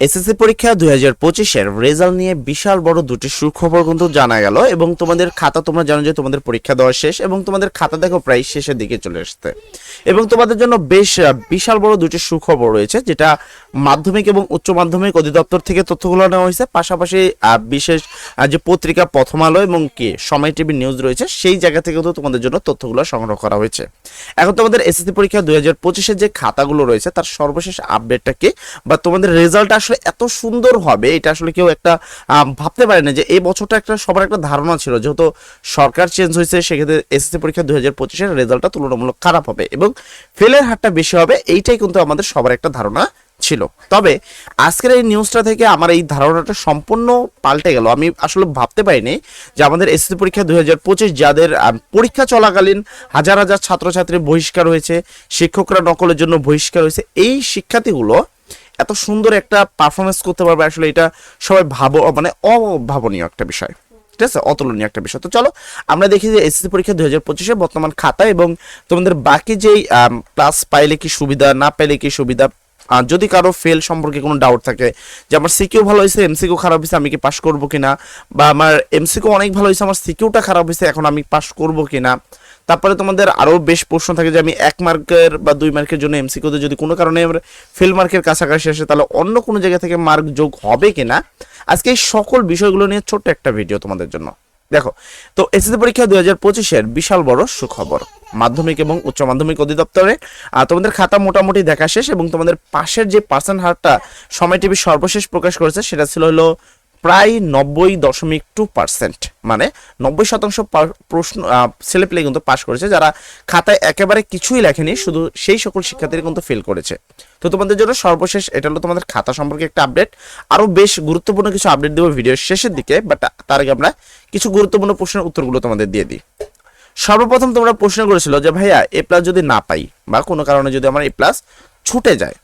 SSC পরীক্ষা দুই হাজার পঁচিশের রেজাল্ট নিয়ে বিশাল বড় দুটি সুখবর কিন্তু জানা গেল এবং তোমাদের খাতা তোমরা জানো যে তোমাদের পরীক্ষা দেওয়া শেষ এবং তোমাদের খাতা দেখো প্রায় শেষের দিকে চলে আসতে এবং তোমাদের জন্য বেশ বিশাল বড় দুটি সুখবর রয়েছে যেটা মাধ্যমিক এবং উচ্চ মাধ্যমিক অধিদপ্তর থেকে তথ্যগুলো নেওয়া হয়েছে। পাশাপাশি বিশেষ যে পত্রিকা প্রথম আলো এবং কি, সময় টিভি নিউজ রয়েছে, সেই জায়গা থেকে কিন্তু তোমাদের জন্য তথ্যগুলো সংগ্রহ করা হয়েছে। এখন তোমাদের এসএসসি পরীক্ষা দুই হাজার পঁচিশের যে খাতাগুলো রয়েছে, তার সর্বশেষ আপডেটটা কি? বা তোমাদের রেজাল্ট আসলে এত সুন্দর হবে, এটা আসলে কেউ একটা ভাবতে পারে না যে এই বছরটা একটা সবার একটা ধারণা ছিল, যেহেতু সরকার চেঞ্জ হয়েছে, সেক্ষেত্রে এসএসসি পরীক্ষা দুই হাজার পঁচিশের রেজাল্টটা তুলনামূলক খারাপ হবে এবং ফেলের হারটা বেশি হবে, এইটাই কিন্তু আমাদের সবার একটা ধারণা ছিল। তবে আজকের এই নিউজটা থেকে আমার এই ধারণাটা সম্পূর্ণ পাল্টে গেল। আমি আসলে ভাবতে পারিনি যে আমাদের এসএসসি পরীক্ষা দুই হাজার পঁচিশ যাদের পরীক্ষা চলাকালীন হাজার হাজার ছাত্রছাত্রী বহিষ্কার হয়েছে, শিক্ষকরা নকলের জন্য বহিষ্কার হয়েছে, এই শিক্ষার্থীগুলো এত সুন্দর একটা পারফরমেন্স করতে পারবে আসলে এটা সবাই ভাবো মানে অভাবনীয় একটা বিষয়। ঠিক আছে? অতুলনীয় একটা বিষয়। তো চলো, আমরা দেখি যে এসএসসি পরীক্ষা দুই হাজার পঁচিশে বর্তমান খাতা এবং তোমাদের বাকি যেই ক্লাস পাইলে কি সুবিধা, না পাইলে কি সুবিধা যদি কারও ফেল সম্পর্কে কোনো ডাউট থাকে, যে আমার সিকিউ ভালো হয়েছে এমসিকিউ খারাপ হয়েছে, আমি কি পাস করব কিনা, বা আমার এমসিকিউ অনেক ভালো হয়েছে, আমার সিকিউটা খারাপ হয়েছে, এখন আমি পাস করব কিনা তারপরে তোমাদের আরও বেশ প্রশ্ন থাকে যে আমি এক মার্কের বা দুই মার্কের জন্য এমসিকিউতে যদি কোনো কারণে ফেল মার্কের কাছাকাছি আসে, তাহলে অন্য কোনো জায়গা থেকে মার্ক যোগ হবে কিনা? আজকে এই সকল বিষয়গুলো নিয়ে ছোট্ট একটা ভিডিও তোমাদের জন্য। দেখো, তো এসএসসি পরীক্ষা দুই হাজার পঁচিশের বিশাল বড় সুখবর। মাধ্যমিক এবং উচ্চ মাধ্যমিক অধিদপ্তরে তোমাদের খাতা মোটামুটি দেখা শেষ এবং তোমাদের পাশের যে পার্সেন্ট হারটা সময় টিভি সর্বশেষ প্রকাশ করেছে, সেটা ছিল হলো প্রায় নব্বই দশমিক টু পার্সেন্ট। মানে নব্বই শতাংশ প্রশ্ন ছেলেপেলে কিন্তু পাশ করেছে, যারা খাতায় একেবারে কিছুই লেখেনি, শুধু সেই সকল শিক্ষার্থীরা কিন্তু ফেল করেছে। তো তোমাদের জন্য সর্বশেষ, এটা হলো তোমাদের খাতা সম্পর্কে একটা আপডেট আরও বেশ গুরুত্বপূর্ণ কিছু আপডেট দেবো ভিডিওর শেষের দিকে বাট তার আগে আমরা কিছু গুরুত্বপূর্ণ প্রশ্নের উত্তরগুলো তোমাদের দিয়ে দিই। সর্বপ্রথম তোমরা প্রশ্ন করেছিল যে, ভাইয়া এ প্লাস যদি না পাই বা কোনো কারণে যদি আমার এ প্লাস ছুটে যায়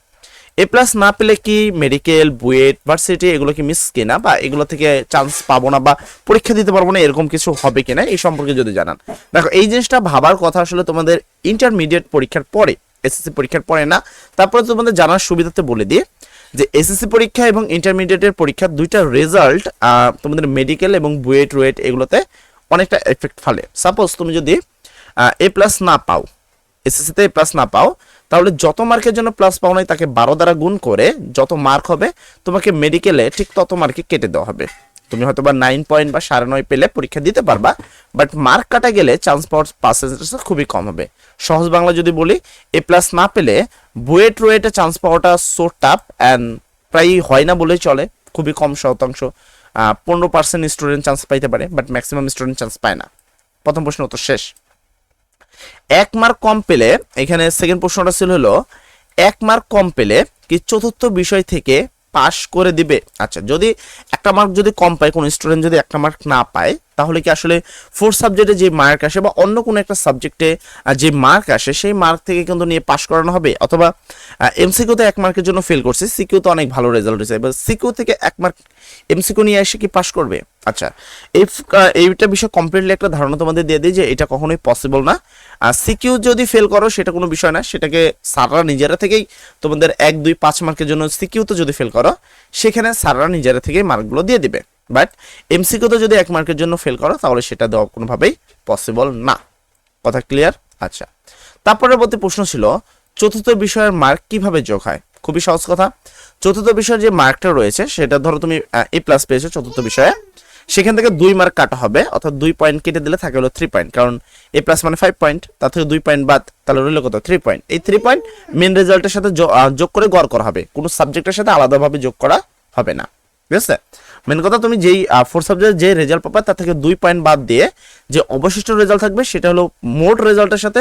এ প্লাস না পেলে কি মেডিকেল বুয়েট ভার্সিটি এগুলো কি মিস কিনা বা এগুলো থেকে চান্স পাবো না বা পরীক্ষা দিতে পারব না, এরকম কিছু হবে কিনা এই সম্পর্কে যদি জানান। দেখো, এই জিনিসটা ভাবার কথা আসলে তোমাদের ইন্টারমিডিয়েট পরীক্ষার পরে এসএসসি পরীক্ষার পরে না, তারপরে তোমাদের জানার সুবিধাতে বলে দিয়ে যে এসএসসি পরীক্ষা এবং ইন্টারমিডিয়েটের পরীক্ষার দুইটা রেজাল্ট তোমাদের মেডিকেল এবং বুয়েট, রুয়েট এগুলোতে অনেকটা এফেক্ট ফেলে। সাপোজ তুমি যদি এ প্লাস না পাও এসএসসিতে এ প্লাস না পাও তাহলে যত মার্কের জন্য প্লাস পাও নাই, তাকে বারো দ্বারা গুণ করে যত মার্ক হবে, তোমাকে মেডিকেলে ঠিক তত মার্কে কেটে দেওয়া হবে। তুমি হয়তো বা নাইন পয়েন্ট বা সাড়ে নয় পেলে পরীক্ষা দিতে পারবা বাট মার্ক কাটা গেলে চান্স পাওয়ার পার্সেন্টেজ খুবই কম হবে। সহজ বাংলা যদি বলি এ প্লাস না পেলে বুয়েট রুয়েটে চান্স পাওয়াটা সো টাফ অ্যান্ড প্রায়ই হয় না বলেই চলে, খুবই কম শতাংশ। পনেরো পার্সেন্ট স্টুডেন্ট চান্স পাইতে পারে বাট ম্যাক্সিমাম স্টুডেন্ট চান্স পায় না। প্রথম প্রশ্ন উত্তর শেষ। এক মার্ক কম পেলে, এখানে সেকেন্ড প্রশ্নটা ছিল হলো, এক মার্ক কম পেলে কি চতুর্থ বিষয় থেকে পাশ করে দিবে? আচ্ছা যদি একটা মার্ক যদি কম পায়, কোনো স্টুডেন্ট যদি একটা মার্ক না পায় তাহলে কি আসলে ফোর্থ সাবজেক্টে যে মার্ক আসে বা অন্য কোনো একটা সাবজেক্টে যে মার্ক আসে, সেই মার্ক থেকে কিন্তু নিয়ে পাশ করানো হবে? অথবা এমসিকিউতে এক মার্কের জন্য ফেল করছে সিকিউ তো অনেক ভালো রেজাল্ট হয়েছে। এবার সিকিউ থেকে এক মার্ক এমসিকিউ নিয়ে এসে কি পাশ করবে? আচ্ছা এই এইটা বিষয় কমপ্লিটলি একটা ধারণা তোমাদের দিয়ে দিই যে এটা কখনোই পসিবল না। আর সিকিউ যদি ফেল করো, সেটা কোনো বিষয় না, সেটাকে স্যাররা নিজেরা থেকেই তোমাদের এক, দুই, পাঁচ মার্কের জন্য সিকিউতে যদি ফেল করো, সেখানে স্যাররা নিজেরা থেকেই মার্কগুলো দিয়ে দিবে। বাট এমসিকিউতে যদি এক মার্কের জন্য ফেল করো, তাহলে সেটা দেওয়া কোনোভাবেই পসিবল না। কথা ক্লিয়ার আচ্ছা। তারপরে পরবর্তী প্রশ্ন ছিল, চতুর্থ বিষয়ের মার্ক কীভাবে যোগ হয়? খুবই সহজ কথা। চতুর্থ বিষয়ের যে মার্কটা রয়েছে, সেটা ধরো তুমি এ প্লাস পেয়েছ চতুর্থ বিষয়ে। সেখান থেকে দুই মার্ক কাটা হবে, অর্থাৎ দুই পয়েন্ট কেটে দিলে থাকে হলো থ্রি পয়েন্ট কারণ এ প্লাস মানে ফাইভ পয়েন্ট তার থেকে দুই পয়েন্ট বাদ, তাহলে রইল কত? থ্রি পয়েন্ট এই থ্রি পয়েন্ট মেন রেজাল্টের সাথে যোগ করে গড় করা হবে। কোনো সাবজেক্টের সাথে আলাদাভাবে যোগ করা হবে না। ঠিক আছে? মেন কথা তুমি যেই ফোর সাবজেক্ট যে রেজাল্ট পাবা, তার থেকে দুই পয়েন্ট বাদ দিয়ে যে অবশিষ্ট রেজাল্ট থাকবে, সেটা হলো মোট রেজাল্টের সাথে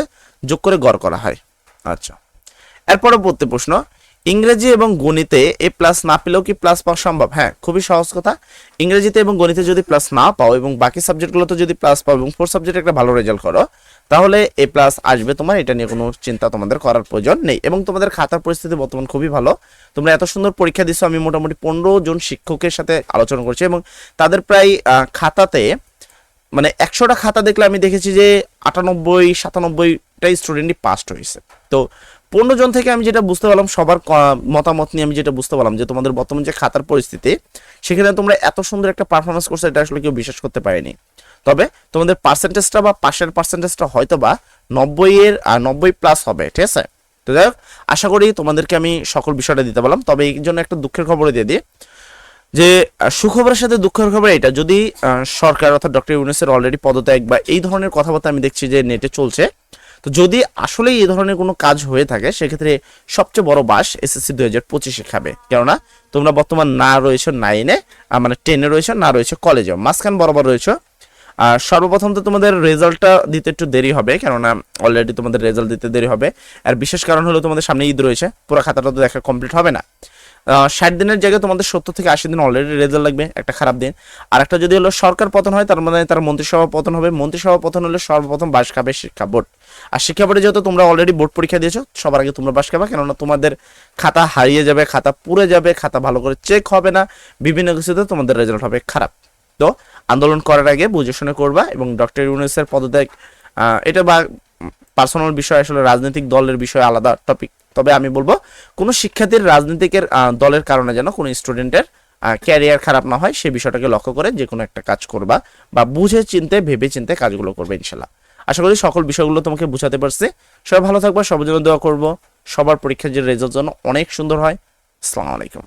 যোগ করে গড় করা হয়। আচ্ছা। এর পরবর্তী প্রশ্ন, ইংরেজি এবং গণিতে এ প্লাস না পেলেও কি প্লাস পাওয়া সম্ভব? হ্যাঁ খুবই সহজ কথা। ইংরেজিতে এবং গণিতে যদি প্লাস না পাও এবং বাকি সাবজেক্টগুলোতে যদি প্লাস পাও এবং ফোর সাবজেক্টে একটা ভালো রেজাল্ট করো তাহলে এ প্লাস আসবে তোমার, এটা নিয়ে কোনো চিন্তা তোমাদের করার প্রয়োজন নেই। এবং তোমাদের খাতার পরিস্থিতি বর্তমান খুবই ভালো। তোমরা এত সুন্দর পরীক্ষা দিচ্ছ আমি মোটামুটি পনেরো জন শিক্ষকের সাথে আলোচনা করছি এবং তাদের প্রায় খাতাতে মানে একশোটা খাতা দেখলে আমি দেখেছি যে আটানব্বই সাতানব্বইটাই স্টুডেন্টই পাস্ট হয়েছে। তো পনেরো জন থেকে আমি যেটা বুঝতে পারলাম, সবার মতামত নিয়ে আমি যেটা বুঝতে পারলাম যে তোমাদের বর্তমান যে খাতার পরিস্থিতি, সেখানে তোমরা এত সুন্দর একটা পারফরমেন্স করছ, এটা আসলে কেউ বিশ্বাস করতে পারেনি। তবে তোমাদের পার্সেন্টেজটা বা পাশের পার্সেন্টেজটা হয়তো বা নব্বই এর নব্বই প্লাস হবে, ঠিক আছে? তো যাই হোক, আশা করি তোমাদেরকে আমি সকল বিষয়টা দিতে পারলাম। তবে এই জন্য একটা দুঃখের খবর দিয়ে দিই, যে সুখবরের সাথে দুঃখের খবর এটা, যদি সরকার অর্থাৎ ডক্টর ইউনুসের অলরেডি পদত্যাগ বা এই ধরনের কথাবার্তা আমি দেখছি যে নেটে চলছে, তো যদি আসলেই এই ধরনের কোনো কাজ হয়ে থাকে, সেক্ষেত্রে সবচেয়ে বড় বাস এসএসসি দুই হাজার পঁচিশে খাবে। কেননা, তোমরা বর্তমান না রয়েছে নাইনে মানে টেনে রয়েছে, না রয়েছে কলেজে মাঝখান বরাবর রয়েছে আর সর্বপ্রথম তো তোমাদের রেজাল্টটা দিতে একটু দেরি হবে, কেননা অলরেডি তোমাদের রেজাল্ট দিতে দেরি হবে। আর বিশেষ কারণ হলো তোমাদের সামনে ঈদ রয়েছে, পুরো খাতাটা তো দেখা কমপ্লিট হবে না। ষাট দিনের জায়গায় তোমাদের সত্তর থেকে আশি দিন অলরেডি রেজাল্ট লাগবে, একটা খারাপ দিন। আর একটা যদি হলো সরকার পতন হয়, তার মানে তার মন্ত্রিসভা পতন হবে। মন্ত্রিসভা পতন হলে সর্বপ্রথম বাস খাবে শিক্ষা বোর্ড। আর শিক্ষা বোর্ডে যেহেতু তোমরা অলরেডি বোর্ড পরীক্ষা দিয়েছ, সবার আগে তোমরা বাস খাবা, কেননা তোমাদের খাতা হারিয়ে যাবে, খাতা পুড়ে যাবে, খাতা ভালো করে চেক হবে না, বিভিন্ন কিছুতে তোমাদের রেজাল্ট হবে খারাপ। তো আন্দোলন করার আগে বুঝে শুনে করবা এবং ডক্টর ইউনুসের পদত্যাগ এটা বা পার্সোনাল বিষয়, আসলে রাজনৈতিক দলের বিষয় আলাদা টপিক তবে আমি বলব, কোনো শিক্ষার্থীর রাজনীতিকের দলের কারণে যেন কোনো স্টুডেন্টের ক্যারিয়ার খারাপ না হয় সেই বিষয়টাকে লক্ষ্য করে যে কোনো একটা কাজ করবা বা বুঝে চিনতে, ভেবে চিনতে কাজগুলো করবে ইনশাল্লাহ। আশা করি সকল বিষয়গুলো তোমাকে বুঝাতে পারছি। সবাই ভালো থাকবা, সবার জন্য দোয়া করব। সবার পরীক্ষার যে রেজাল্ট যেন অনেক সুন্দর হয়। আসসালামু আলাইকুম।